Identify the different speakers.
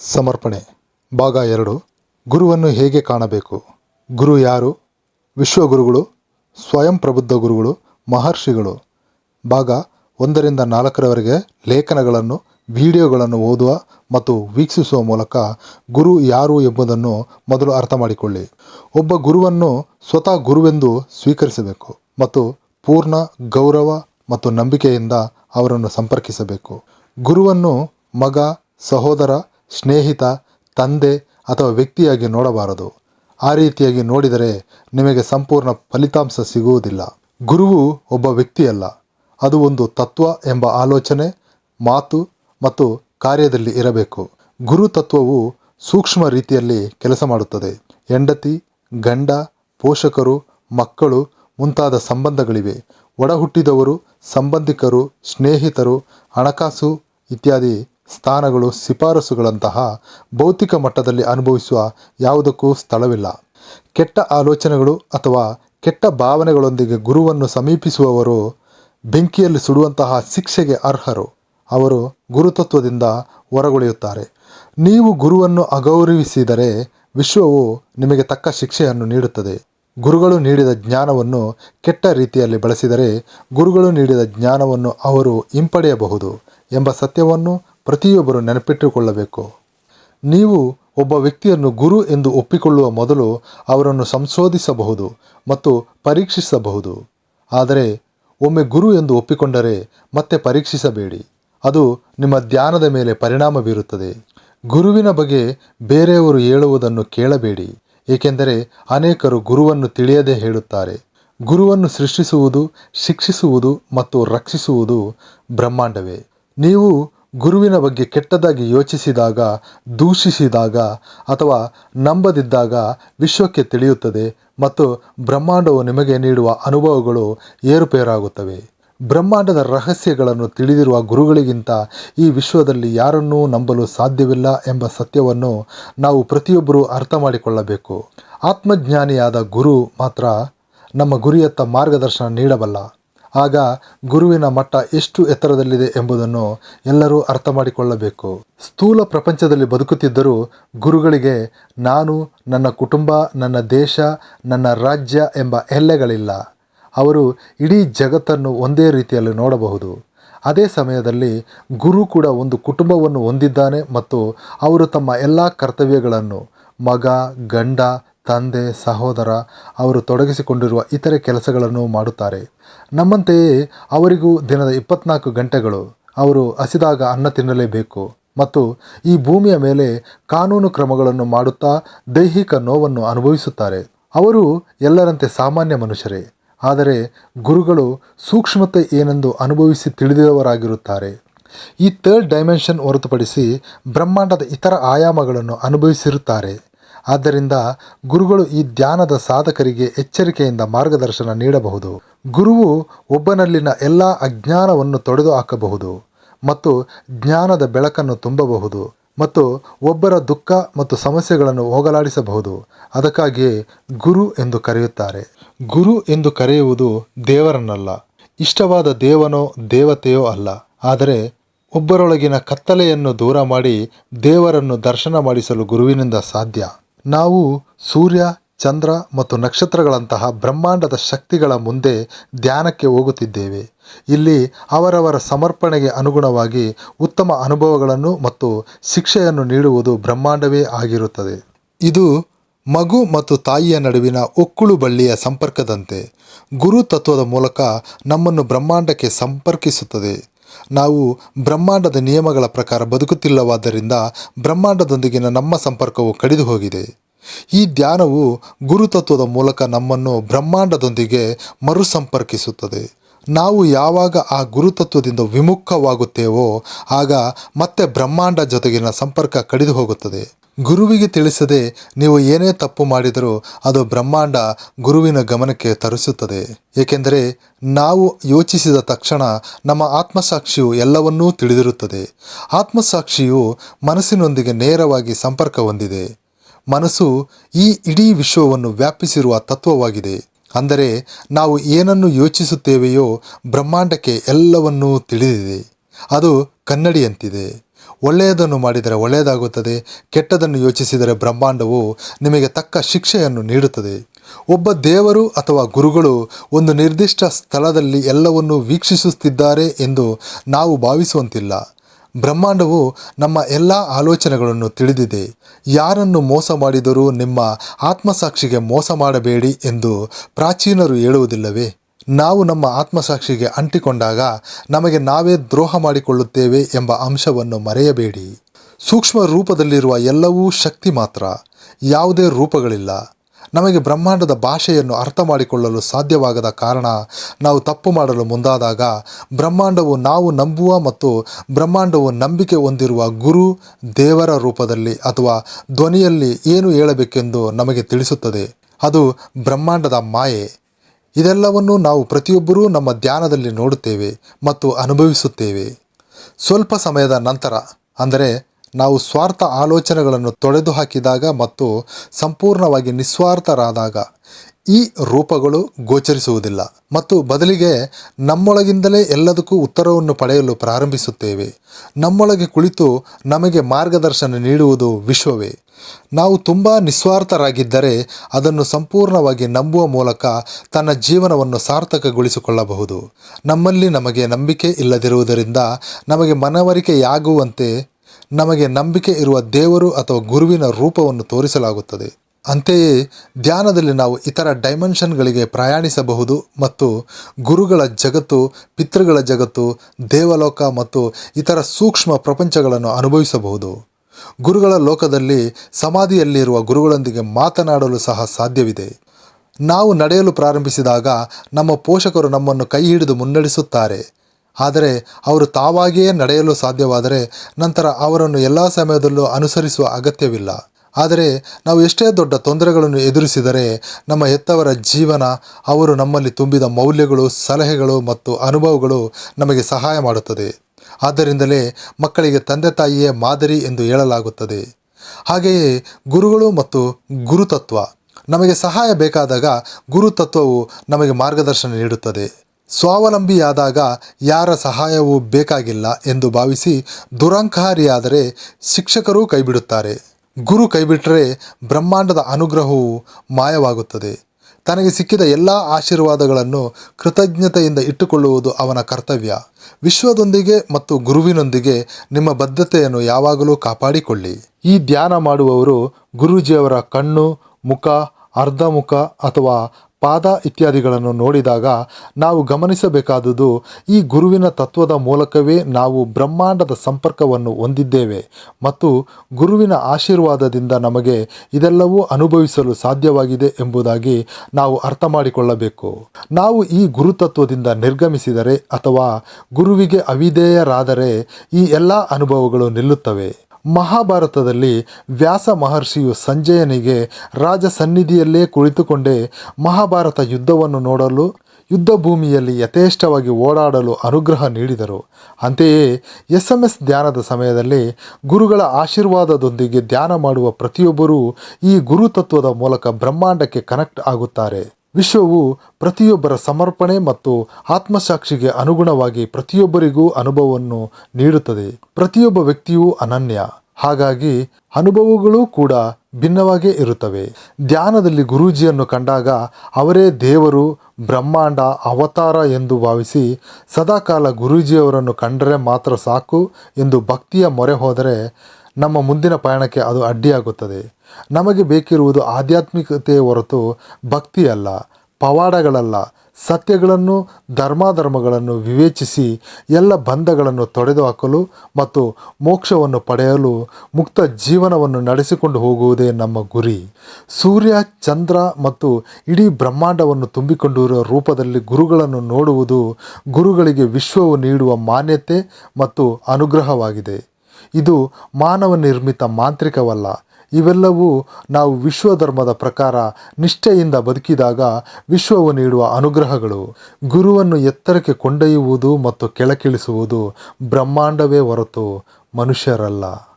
Speaker 1: ಸಮರ್ಪಣೆ. ಭಾಗ ಎರಡು. ಗುರುವನ್ನು ಹೇಗೆ ಕಾಣಬೇಕು? ಗುರು ಯಾರು? ವಿಶ್ವಗುರುಗಳು, ಸ್ವಯಂ ಪ್ರಬುದ್ಧ ಗುರುಗಳು, ಮಹರ್ಷಿಗಳು. ಭಾಗ ಒಂದರಿಂದ ನಾಲ್ಕರವರೆಗೆ ಲೇಖನಗಳನ್ನು, ವಿಡಿಯೋಗಳನ್ನು ಓದುವ ಮತ್ತು ವೀಕ್ಷಿಸುವ ಮೂಲಕ ಗುರು ಯಾರು ಎಂಬುದನ್ನು ಮೊದಲು ಅರ್ಥ ಮಾಡಿಕೊಳ್ಳಿ. ಒಬ್ಬ ಗುರುವನ್ನು ಸ್ವತಃ ಗುರುವೆಂದು ಸ್ವೀಕರಿಸಬೇಕು ಮತ್ತು ಪೂರ್ಣ ಗೌರವ ಮತ್ತು ನಂಬಿಕೆಯಿಂದ ಅವರನ್ನು ಸಂಪರ್ಕಿಸಬೇಕು. ಗುರುವನ್ನು ಮಗ, ಸಹೋದರ ಸ್ನೇಹಿತ, ತಂದೆ ಅಥವಾ ವ್ಯಕ್ತಿಯಾಗಿ ನೋಡಬಾರದು. ಆ ರೀತಿಯಾಗಿ ನೋಡಿದರೆ ನಿಮಗೆ ಸಂಪೂರ್ಣ ಫಲಿತಾಂಶ ಸಿಗುವುದಿಲ್ಲ. ಗುರುವು ಒಬ್ಬ ವ್ಯಕ್ತಿಯಲ್ಲ. ಅದು ಒಂದು ತತ್ವ ಎಂಬ ಆಲೋಚನೆ, ಮಾತು ಮತ್ತು ಕಾರ್ಯದಲ್ಲಿ ಇರಬೇಕು. ಗುರು ತತ್ವವು ಸೂಕ್ಷ್ಮ ರೀತಿಯಲ್ಲಿ ಕೆಲಸ ಮಾಡುತ್ತದೆ. ಹೆಂಡತಿ, ಗಂಡ, ಪೋಷಕರು, ಮಕ್ಕಳು ಮುಂತಾದ ಸಂಬಂಧಗಳಿವೆ. ಒಡಹುಟ್ಟಿದವರು, ಸಂಬಂಧಿಕರು, ಸ್ನೇಹಿತರು, ಹಣಕಾಸು ಇತ್ಯಾದಿ ಸ್ಥಾನಗಳು ಶಿಫಾರಸುಗಳಂತಹ ಭೌತಿಕ ಮಟ್ಟದಲ್ಲಿ ಅನುಭವಿಸುವ ಯಾವುದಕ್ಕೂ ಸ್ಥಳವಿಲ್ಲ. ಕೆಟ್ಟ ಆಲೋಚನೆಗಳು ಅಥವಾ ಕೆಟ್ಟ ಭಾವನೆಗಳೊಂದಿಗೆ ಗುರುವನ್ನು ಸಮೀಪಿಸುವವರು ಬೆಂಕಿಯಲ್ಲಿ ಸುಡುವಂತಹ ಶಿಕ್ಷೆಗೆ ಅರ್ಹರು. ಅವರು ಗುರುತತ್ವದಿಂದ ಹೊರಗುಳಿಯುತ್ತಾರೆ. ನೀವು ಗುರುವನ್ನು ಅಗೌರವಿಸಿದರೆ ವಿಶ್ವವು ನಿಮಗೆ ತಕ್ಕ ಶಿಕ್ಷೆಯನ್ನು ನೀಡುತ್ತದೆ. ಗುರುಗಳು ನೀಡಿದ ಜ್ಞಾನವನ್ನು ಕೆಟ್ಟ ರೀತಿಯಲ್ಲಿ ಬಳಸಿದರೆ ಗುರುಗಳು ನೀಡಿದ ಜ್ಞಾನವನ್ನು ಅವರು ಹಿಂಪಡೆಯಬಹುದು ಎಂಬ ಸತ್ಯವನ್ನು ಪ್ರತಿಯೊಬ್ಬರು ನೆನಪಿಟ್ಟುಕೊಳ್ಳಬೇಕು. ನೀವು ಒಬ್ಬ ವ್ಯಕ್ತಿಯನ್ನು ಗುರು ಎಂದು ಒಪ್ಪಿಕೊಳ್ಳುವ ಮೊದಲು ಅವರನ್ನು ಸಂಶೋಧಿಸಬಹುದು ಮತ್ತು ಪರೀಕ್ಷಿಸಬಹುದು. ಆದರೆ ಒಮ್ಮೆ ಗುರು ಎಂದು ಒಪ್ಪಿಕೊಂಡರೆ ಮತ್ತೆ ಪರೀಕ್ಷಿಸಬೇಡಿ. ಅದು ನಿಮ್ಮ ಧ್ಯಾನದ ಮೇಲೆ ಪರಿಣಾಮ ಬೀರುತ್ತದೆ. ಗುರುವಿನ ಬಗ್ಗೆ ಬೇರೆಯವರು ಹೇಳುವುದನ್ನು ಕೇಳಬೇಡಿ, ಏಕೆಂದರೆ ಅನೇಕರು ಗುರುವನ್ನು ತಿಳಿಯದೆ ಹೇಳುತ್ತಾರೆ. ಗುರುವನ್ನು ಸೃಷ್ಟಿಸುವುದು, ಶಿಕ್ಷಿಸುವುದು ಮತ್ತು ರಕ್ಷಿಸುವುದು ಬ್ರಹ್ಮಾಂಡವೇ. ನೀವು ಗುರುವಿನ ಬಗ್ಗೆ ಕೆಟ್ಟದಾಗಿ ಯೋಚಿಸಿದಾಗ, ದೂಷಿಸಿದಾಗ ಅಥವಾ ನಂಬದಿದ್ದಾಗ ವಿಶ್ವಕ್ಕೆ ತಿಳಿಯುತ್ತದೆ ಮತ್ತು ಬ್ರಹ್ಮಾಂಡವು ನಿಮಗೆ ನೀಡುವ ಅನುಭವಗಳು ಏರುಪೇರಾಗುತ್ತವೆ. ಬ್ರಹ್ಮಾಂಡದ ರಹಸ್ಯಗಳನ್ನು ತಿಳಿದಿರುವ ಗುರುಗಳಿಗಿಂತ ಈ ವಿಶ್ವದಲ್ಲಿ ಯಾರನ್ನೂ ನಂಬಲು ಸಾಧ್ಯವಿಲ್ಲ ಎಂಬ ಸತ್ಯವನ್ನು ನಾವು ಪ್ರತಿಯೊಬ್ಬರೂ ಅರ್ಥ ಮಾಡಿಕೊಳ್ಳಬೇಕು ಆತ್ಮಜ್ಞಾನಿಯಾದ ಗುರು ಮಾತ್ರ ನಮ್ಮ ಗುರಿಯತ್ತ ಮಾರ್ಗದರ್ಶನ ನೀಡಬಲ್ಲ. ಆಗ ಗುರುವಿನ ಮಟ್ಟ ಎಷ್ಟು ಎತ್ತರದಲ್ಲಿದೆ ಎಂಬುದನ್ನು ಎಲ್ಲರೂ ಅರ್ಥ ಮಾಡಿಕೊಳ್ಳಬೇಕು ಸ್ಥೂಲ ಪ್ರಪಂಚದಲ್ಲಿ ಬದುಕುತ್ತಿದ್ದರೂ ಗುರುಗಳಿಗೆ, ನಾನು, ನನ್ನ ಕುಟುಂಬ, ನನ್ನ ದೇಶ, ನನ್ನ ರಾಜ್ಯ ಎಂಬ ಎಲ್ಲೆಗಳಿಲ್ಲ ಅವರು ಇಡೀ ಜಗತ್ತನ್ನು ಒಂದೇ ರೀತಿಯಲ್ಲಿ ನೋಡಬಹುದು. ಅದೇ ಸಮಯದಲ್ಲಿ ಗುರು ಕೂಡ ಒಂದು ಕುಟುಂಬವನ್ನು ಹೊಂದಿದ್ದಾನೆ ಮತ್ತು ಅವರು ತಮ್ಮ ಎಲ್ಲ ಕರ್ತವ್ಯಗಳನ್ನು, ಮಗ, ಗಂಡ ತಂದೆ, ಸಹೋದರ, ಅವರು ತೊಡಗಿಸಿಕೊಂಡಿರುವ ಇತರೆ ಕೆಲಸಗಳನ್ನು ಮಾಡುತ್ತಾರೆ. ನಮ್ಮಂತೆಯೇ ಅವರಿಗೂ ದಿನದ ಇಪ್ಪತ್ನಾಲ್ಕು ಗಂಟೆಗಳು ಅವರು ಹಸಿದಾಗ ಅನ್ನ ತಿನ್ನಲೇಬೇಕು ಮತ್ತು ಈ ಭೂಮಿಯ ಮೇಲೆ ಕಾನೂನು ಕ್ರಮಗಳನ್ನು ಮಾಡುತ್ತಾ ದೈಹಿಕ ನೋವನ್ನು ಅನುಭವಿಸುತ್ತಾರೆ. ಅವರು ಎಲ್ಲರಂತೆ ಸಾಮಾನ್ಯ ಮನುಷ್ಯರೇ, ಆದರೆ ಗುರುಗಳು ಸೂಕ್ಷ್ಮತೆ ಏನೆಂದು ಅನುಭವಿಸಿ ತಿಳಿದವರಾಗಿರುತ್ತಾರೆ ಈ ಥರ್ಡ್ ಡೈಮೆನ್ಷನ್ ಹೊರತುಪಡಿಸಿ ಬ್ರಹ್ಮಾಂಡದ ಇತರ ಆಯಾಮಗಳನ್ನು ಅನುಭವಿಸಿರುತ್ತಾರೆ. ಆದ್ದರಿಂದ ಗುರುಗಳು ಈ ಧ್ಯಾನದ ಸಾಧಕರಿಗೆ ಎಚ್ಚರಿಕೆಯಿಂದ ಮಾರ್ಗದರ್ಶನ ನೀಡಬಹುದು. ಗುರುವು ಒಬ್ಬನಲ್ಲಿನ ಎಲ್ಲ ಅಜ್ಞಾನವನ್ನು ತೊಡೆದು ಹಾಕಬಹುದು ಮತ್ತು ಜ್ಞಾನದ ಬೆಳಕನ್ನು ತುಂಬಬಹುದು ಮತ್ತು ಒಬ್ಬರ ದುಃಖ ಮತ್ತು ಸಮಸ್ಯೆಗಳನ್ನು ಹೋಗಲಾಡಿಸಬಹುದು. ಅದಕ್ಕಾಗಿಯೇ ಗುರು ಎಂದು ಕರೆಯುತ್ತಾರೆ. ಗುರು ಎಂದು ಕರೆಯುವುದು ದೇವರನ್ನಲ್ಲ, ಇಷ್ಟವಾದ ದೇವನೋ ದೇವತೆಯೋ ಅಲ್ಲ. ಆದರೆ ಒಬ್ಬರೊಳಗಿನ ಕತ್ತಲೆಯನ್ನು ದೂರ ಮಾಡಿ ದೇವರನ್ನು ದರ್ಶನ ಮಾಡಿಸಲು ಗುರುವಿನಿಂದ ಸಾಧ್ಯ. ನಾವು ಸೂರ್ಯ, ಚಂದ್ರ ಮತ್ತು ನಕ್ಷತ್ರಗಳಂತಹ ಬ್ರಹ್ಮಾಂಡದ ಶಕ್ತಿಗಳ ಮುಂದೆ ಧ್ಯಾನಕ್ಕೆ ಹೋಗುತ್ತಿದ್ದೇವೆ. ಇಲ್ಲಿ ಅವರವರ ಸಮರ್ಪಣೆಗೆ ಅನುಗುಣವಾಗಿ ಉತ್ತಮ ಅನುಭವಗಳನ್ನು ಮತ್ತು ಶಿಕ್ಷೆಯನ್ನು ನೀಡುವುದು ಬ್ರಹ್ಮಾಂಡವೇ ಆಗಿರುತ್ತದೆ. ಇದು ಮಗು ಮತ್ತು ತಾಯಿಯ ನಡುವಿನ ಒಕ್ಕುಳು ಬಳ್ಳಿಯ ಸಂಪರ್ಕದಂತೆ ಗುರು ತತ್ವದ ಮೂಲಕ ನಮ್ಮನ್ನು ಬ್ರಹ್ಮಾಂಡಕ್ಕೆ ಸಂಪರ್ಕಿಸುತ್ತದೆ. ನಾವು ಬ್ರಹ್ಮಾಂಡದ ನಿಯಮಗಳ ಪ್ರಕಾರ ಬದುಕುತ್ತಿಲ್ಲವಾದ್ದರಿಂದ ಬ್ರಹ್ಮಾಂಡದೊಂದಿಗಿನ ನಮ್ಮ ಸಂಪರ್ಕವು ಕಡಿದು ಹೋಗಿದೆ ಈ ಧ್ಯಾನವು ಗುರುತತ್ವದ ಮೂಲಕ ನಮ್ಮನ್ನು ಬ್ರಹ್ಮಾಂಡದೊಂದಿಗೆ ಮರುಸಂಪರ್ಕಿಸುತ್ತದೆ. ನಾವು ಯಾವಾಗ ಆ ಗುರುತತ್ವದಿಂದ ವಿಮುಖವಾಗುತ್ತೇವೋ, ಆಗ ಮತ್ತೆ ಬ್ರಹ್ಮಾಂಡ ಜೊತೆಗಿನ ಸಂಪರ್ಕ ಕಡಿದು ಹೋಗುತ್ತದೆ. ಗುರುವಿಗೆ ತಿಳಿಸದೆ ನೀವು ಏನೇ ತಪ್ಪು ಮಾಡಿದರೂ ಅದು ಬ್ರಹ್ಮಾಂಡ ಗುರುವಿನ ಗಮನಕ್ಕೆ ತರಿಸುತ್ತದೆ. ಏಕೆಂದರೆ ನಾವು ಯೋಚಿಸಿದ ತಕ್ಷಣ ನಮ್ಮ ಆತ್ಮಸಾಕ್ಷಿಯು ಎಲ್ಲವನ್ನೂ ತಿಳಿದಿರುತ್ತದೆ. ಆತ್ಮಸಾಕ್ಷಿಯು ಮನಸ್ಸಿನೊಂದಿಗೆ ನೇರವಾಗಿ ಸಂಪರ್ಕ ಹೊಂದಿದೆ. ಮನಸ್ಸು ಈ ಇಡೀ ವಿಶ್ವವನ್ನು ವ್ಯಾಪಿಸಿರುವ ತತ್ವವಾಗಿದೆ. ಅಂದರೆ ನಾವು ಏನನ್ನು ಯೋಚಿಸುತ್ತೇವೆಯೋ ಬ್ರಹ್ಮಾಂಡಕ್ಕೆ ಎಲ್ಲವನ್ನೂ ತಿಳಿದಿದೆ. ಅದು ಕನ್ನಡಿಯಂತಿದೆ. ಒಳ್ಳೆಯದನ್ನು ಮಾಡಿದರೆ ಒಳ್ಳೆಯದಾಗುತ್ತದೆ, ಕೆಟ್ಟದನ್ನು ಯೋಚಿಸಿದರೆ ಬ್ರಹ್ಮಾಂಡವು ನಿಮಗೆ ತಕ್ಕ ಶಿಕ್ಷೆಯನ್ನು ನೀಡುತ್ತದೆ. ಒಬ್ಬ ದೇವರು ಅಥವಾ ಗುರುಗಳು ಒಂದು ನಿರ್ದಿಷ್ಟ ಸ್ಥಳದಲ್ಲಿ ಎಲ್ಲವನ್ನೂ ವೀಕ್ಷಿಸುತ್ತಿದ್ದಾರೆ ಎಂದು ನಾವು ಭಾವಿಸುವಂತಿಲ್ಲ. ಬ್ರಹ್ಮಾಂಡವು ನಮ್ಮ ಎಲ್ಲ ಆಲೋಚನೆಗಳನ್ನು ತಿಳಿದಿದೆ. ಯಾರನ್ನು ಮೋಸ ಮಾಡಿದರೂ ನಿಮ್ಮ ಆತ್ಮಸಾಕ್ಷಿಗೆ ಮೋಸ ಮಾಡಬೇಡಿ ಎಂದು ಪ್ರಾಚೀನರು ಹೇಳುವುದಿಲ್ಲವೇ? ನಾವು ನಮ್ಮ ಆತ್ಮಸಾಕ್ಷಿಗೆ ಅಂಟಿಕೊಂಡಾಗ ನಮಗೆ ನಾವೇ ದ್ರೋಹ ಮಾಡಿಕೊಳ್ಳುತ್ತೇವೆ ಎಂಬ ಅಂಶವನ್ನು ಮರೆಯಬೇಡಿ. ಸೂಕ್ಷ್ಮ ರೂಪದಲ್ಲಿರುವ ಎಲ್ಲವೂ ಶಕ್ತಿ ಮಾತ್ರ. ಯಾವುದೇ ರೂಪಗಳಿಲ್ಲ. ನಮಗೆ ಬ್ರಹ್ಮಾಂಡದ ಭಾಷೆಯನ್ನು ಅರ್ಥ ಮಾಡಿಕೊಳ್ಳಲು ಸಾಧ್ಯವಾಗದ ಕಾರಣ ನಾವು ತಪ್ಪು ಮಾಡಲು ಮುಂದಾದಾಗ ಬ್ರಹ್ಮಾಂಡವು ನಾವು ನಂಬುವ ಮತ್ತು ಬ್ರಹ್ಮಾಂಡವು ನಂಬಿಕೆ ಹೊಂದಿರುವ ಗುರು ದೇವರ ರೂಪದಲ್ಲಿ ಅಥವಾ ಧ್ವನಿಯಲ್ಲಿ ಏನು ಹೇಳಬೇಕೆಂದು ನಮಗೆ ತಿಳಿಸುತ್ತದೆ. ಅದು ಬ್ರಹ್ಮಾಂಡದ ಮಾಯೆ. ಇದೆಲ್ಲವನ್ನು ನಾವು ಪ್ರತಿಯೊಬ್ಬರೂ ನಮ್ಮ ಧ್ಯಾನದಲ್ಲಿ ನೋಡುತ್ತೇವೆ ಮತ್ತು ಅನುಭವಿಸುತ್ತೇವೆ. ಸ್ವಲ್ಪ ಸಮಯದ ನಂತರ, ಅಂದರೆ ನಾವು ಸ್ವಾರ್ಥ ಆಲೋಚನೆಗಳನ್ನು ತೊಡೆದು ಹಾಕಿದಾಗ ಮತ್ತು ಸಂಪೂರ್ಣವಾಗಿ ನಿಸ್ವಾರ್ಥರಾದಾಗ ಈ ರೂಪಗಳು ಗೋಚರಿಸುವುದಿಲ್ಲ. ಮತ್ತು ಬದಲಿಗೆ ನಮ್ಮೊಳಗಿಂದಲೇ ಎಲ್ಲದಕ್ಕೂ ಉತ್ತರವನ್ನು ಪಡೆಯಲು ಪ್ರಾರಂಭಿಸುತ್ತೇವೆ. ನಮ್ಮೊಳಗೆ ಕುಳಿತು ನಮಗೆ ಮಾರ್ಗದರ್ಶನ ನೀಡುವುದು ವಿಶ್ವವೇ. ನಾವು ತುಂಬ ನಿಸ್ವಾರ್ಥರಾಗಿದ್ದರೆ ಅದನ್ನು ಸಂಪೂರ್ಣವಾಗಿ ನಂಬುವ ಮೂಲಕ ತನ್ನ ಜೀವನವನ್ನು ಸಾರ್ಥಕಗೊಳಿಸಿಕೊಳ್ಳಬಹುದು. ನಮ್ಮಲ್ಲಿ ನಮಗೆ ನಂಬಿಕೆ ಇಲ್ಲದಿರುವುದರಿಂದ ನಮಗೆ ಮನವರಿಕೆಯಾಗುವಂತೆ ನಮಗೆ ನಂಬಿಕೆ ಇರುವ ದೇವರು ಅಥವಾ ಗುರುವಿನ ರೂಪವನ್ನು ತೋರಿಸಲಾಗುತ್ತದೆ. ಅಂತೆಯೇ, ಧ್ಯಾನದಲ್ಲಿ ನಾವು ಇತರ ಡೈಮೆನ್ಷನ್ಗಳಿಗೆ ಪ್ರಯಾಣಿಸಬಹುದು ಮತ್ತು ಗುರುಗಳ ಜಗತ್ತು, ಪಿತೃಗಳ ಜಗತ್ತು, ದೇವಲೋಕ ಮತ್ತು ಇತರ ಸೂಕ್ಷ್ಮ ಪ್ರಪಂಚಗಳನ್ನು ಅನುಭವಿಸಬಹುದು. ಗುರುಗಳ ಲೋಕದಲ್ಲಿ ಸಮಾಧಿಯಲ್ಲಿರುವ ಗುರುಗಳೊಂದಿಗೆ ಮಾತನಾಡಲು ಸಹ ಸಾಧ್ಯವಿದೆ. ನಾವು ನಡೆಯಲು ಪ್ರಾರಂಭಿಸಿದಾಗ ನಮ್ಮ ಪೋಷಕರು ನಮ್ಮನ್ನು ಕೈ ಹಿಡಿದು ಮುನ್ನಡೆಸುತ್ತಾರೆ. ಆದರೆ ಅವರು ತಾವಾಗಿಯೇ ನಡೆಯಲು ಸಾಧ್ಯವಾದರೆ ನಂತರ ಅವರನ್ನು ಎಲ್ಲ ಸಮಯದಲ್ಲೂ ಅನುಸರಿಸುವ ಅಗತ್ಯವಿಲ್ಲ. ಆದರೆ ನಾವು ಎಷ್ಟೇ ದೊಡ್ಡ ತೊಂದರೆಗಳನ್ನು ಎದುರಿಸಿದರೆ ನಮ್ಮ ಹೆತ್ತವರ ಜೀವನ, ಅವರು ನಮ್ಮಲ್ಲಿ ತುಂಬಿದ ಮೌಲ್ಯಗಳು, ಸಲಹೆಗಳು ಮತ್ತು ಅನುಭವಗಳು ನಮಗೆ ಸಹಾಯ ಮಾಡುತ್ತದೆ. ಆದ್ದರಿಂದಲೇ ಮಕ್ಕಳಿಗೆ ತಂದೆ ತಾಯಿಯೇ ಮಾದರಿ ಎಂದು ಹೇಳಲಾಗುತ್ತದೆ. ಹಾಗೆಯೇ ಗುರುಗಳು ಮತ್ತು ಗುರುತತ್ವ, ನಮಗೆ ಸಹಾಯ ಬೇಕಾದಾಗ ಗುರುತತ್ವವು ನಮಗೆ ಮಾರ್ಗದರ್ಶನ ನೀಡುತ್ತದೆ. ಸ್ವಾವಲಂಬಿಯಾದಾಗ ಯಾರ ಸಹಾಯವೂ ಬೇಕಾಗಿಲ್ಲ ಎಂದು ಭಾವಿಸಿ ದುರಂಕಾರಿಯಾದರೆ ಶಿಕ್ಷಕರೂ ಕೈಬಿಡುತ್ತಾರೆ. ಗುರು ಕೈಬಿಟ್ಟರೆ ಬ್ರಹ್ಮಾಂಡದ ಅನುಗ್ರಹವು ಮಾಯವಾಗುತ್ತದೆ. ತನಗೆ ಸಿಕ್ಕಿದ ಎಲ್ಲ ಆಶೀರ್ವಾದಗಳನ್ನು ಕೃತಜ್ಞತೆಯಿಂದ ಇಟ್ಟುಕೊಳ್ಳುವುದು ಅವನ ಕರ್ತವ್ಯ. ವಿಶ್ವದೊಂದಿಗೆ ಮತ್ತು ಗುರುವಿನೊಂದಿಗೆ ನಿಮ್ಮ ಬದ್ಧತೆಯನ್ನು ಯಾವಾಗಲೂ ಕಾಪಾಡಿಕೊಳ್ಳಿ. ಈ ಧ್ಯಾನ ಮಾಡುವವರು ಗುರುಜಿಯವರ ಕಣ್ಣು, ಮುಖ, ಅರ್ಧಮುಖ ಅಥವಾ ಪಾದ ಇತ್ಯಾದಿಗಳನ್ನು ನೋಡಿದಾಗ ನಾವು ಗಮನಿಸಬೇಕಾದುದು ಈ ಗುರುವಿನ ತತ್ವದ ಮೂಲಕವೇ ನಾವು ಬ್ರಹ್ಮಾಂಡದ ಸಂಪರ್ಕವನ್ನು ಹೊಂದಿದ್ದೇವೆ ಮತ್ತು ಗುರುವಿನ ಆಶೀರ್ವಾದದಿಂದ ನಮಗೆ ಇದೆಲ್ಲವೂ ಅನುಭವಿಸಲು ಸಾಧ್ಯವಾಗಿದೆ ಎಂಬುದಾಗಿ ನಾವು ಅರ್ಥ ಮಾಡಿಕೊಳ್ಳಬೇಕು ನಾವು ಈ ಗುರುತತ್ವದಿಂದ ನಿರ್ಗಮಿಸಿದರೆ ಅಥವಾ ಗುರುವಿಗೆ ಅವಿಧೇಯರಾದರೆ ಈ ಎಲ್ಲ ಅನುಭವಗಳು ನಿಲ್ಲುತ್ತವೆ. ಮಹಾಭಾರತದಲ್ಲಿ ವ್ಯಾಸ ಮಹರ್ಷಿಯು ಸಂಜಯನಿಗೆ ರಾಜ ಸನ್ನಿಧಿಯಲ್ಲೇ ಕುಳಿತುಕೊಂಡೇ ಮಹಾಭಾರತ ಯುದ್ಧವನ್ನು ನೋಡಲು, ಯುದ್ಧ ಭೂಮಿಯಲ್ಲಿ ಯಥೇಷ್ಟವಾಗಿ ಓಡಾಡಲು ಅನುಗ್ರಹ ನೀಡಿದರು. ಅಂತೆಯೇ ಎಸ್ ಎಂ ಎಸ್ ಧ್ಯಾನದ ಸಮಯದಲ್ಲಿ ಗುರುಗಳ ಆಶೀರ್ವಾದದೊಂದಿಗೆ ಧ್ಯಾನ ಮಾಡುವ ಪ್ರತಿಯೊಬ್ಬರೂ ಈ ಗುರುತತ್ವದ ಮೂಲಕ ಬ್ರಹ್ಮಾಂಡಕ್ಕೆ ಕನೆಕ್ಟ್ ಆಗುತ್ತಾರೆ. ವಿಶ್ವವು ಪ್ರತಿಯೊಬ್ಬರ ಸಮರ್ಪಣೆ ಮತ್ತು ಆತ್ಮಸಾಕ್ಷಿಗೆ ಅನುಗುಣವಾಗಿ ಪ್ರತಿಯೊಬ್ಬರಿಗೂ ಅನುಭವವನ್ನು ನೀಡುತ್ತದೆ. ಪ್ರತಿಯೊಬ್ಬ ವ್ಯಕ್ತಿಯೂ ಅನನ್ಯ. ಹಾಗಾಗಿ ಅನುಭವಗಳು ಕೂಡ ಭಿನ್ನವಾಗೇ ಇರುತ್ತವೆ. ಧ್ಯಾನದಲ್ಲಿ ಗುರೂಜಿಯನ್ನು ಕಂಡಾಗ ಅವರೇ ದೇವರು, ಬ್ರಹ್ಮಾಂಡ, ಅವತಾರ ಎಂದು ಭಾವಿಸಿ ಸದಾಕಾಲ ಗುರೂಜಿಯವರನ್ನು ಕಂಡರೆ ಮಾತ್ರ ಸಾಕು ಎಂದು ಭಕ್ತಿಯ ಮೊರೆ ಹೋದರೆ ನಮ್ಮ ಮುಂದಿನ ಪಯಣಕ್ಕೆ ಅದು ಅಡ್ಡಿಯಾಗುತ್ತದೆ. ನಮಗೆ ಬೇಕಿರುವುದು ಆಧ್ಯಾತ್ಮಿಕತೆಯ ಹೊರತು ಭಕ್ತಿಯಲ್ಲ, ಪವಾಡಗಳಲ್ಲ. ಸತ್ಯಗಳನ್ನು, ಧರ್ಮಾಧರ್ಮಗಳನ್ನು ವಿವೇಚಿಸಿ ಎಲ್ಲ ಬಂಧಗಳನ್ನು ತೊಡೆದುಹಾಕಲು ಮತ್ತು ಮೋಕ್ಷವನ್ನು ಪಡೆಯಲು ಮುಕ್ತ ಜೀವನವನ್ನು ನಡೆಸಿಕೊಂಡು ಹೋಗುವುದೇ ನಮ್ಮ ಗುರಿ. ಸೂರ್ಯ, ಚಂದ್ರ ಮತ್ತು ಇಡೀ ಬ್ರಹ್ಮಾಂಡವನ್ನು ತುಂಬಿಕೊಂಡಿರುವ ರೂಪದಲ್ಲಿ ಗುರುಗಳನ್ನು ನೋಡುವುದು ಗುರುಗಳಿಗೆ ವಿಶ್ವವು ನೀಡುವ ಮಾನ್ಯತೆ ಮತ್ತು ಅನುಗ್ರಹವಾಗಿದೆ. ಇದು ಮಾನವ ನಿರ್ಮಿತ ಮಾಂತ್ರಿಕವಲ್ಲ ಇವೆಲ್ಲವೂ ನಾವು ವಿಶ್ವಧರ್ಮದ ಪ್ರಕಾರ ನಿಷ್ಠೆಯಿಂದ ಬದುಕಿದಾಗ ವಿಶ್ವವು ನೀಡುವ ಅನುಗ್ರಹಗಳು. ಗುರುವನ್ನು ಎತ್ತರಕ್ಕೆ ಕೊಂಡೊಯ್ಯುವುದು ಮತ್ತು ಕೆಳಕಿಳಿಸುವುದು ಬ್ರಹ್ಮಾಂಡವೇ ಹೊರತು ಮನುಷ್ಯರಲ್ಲ.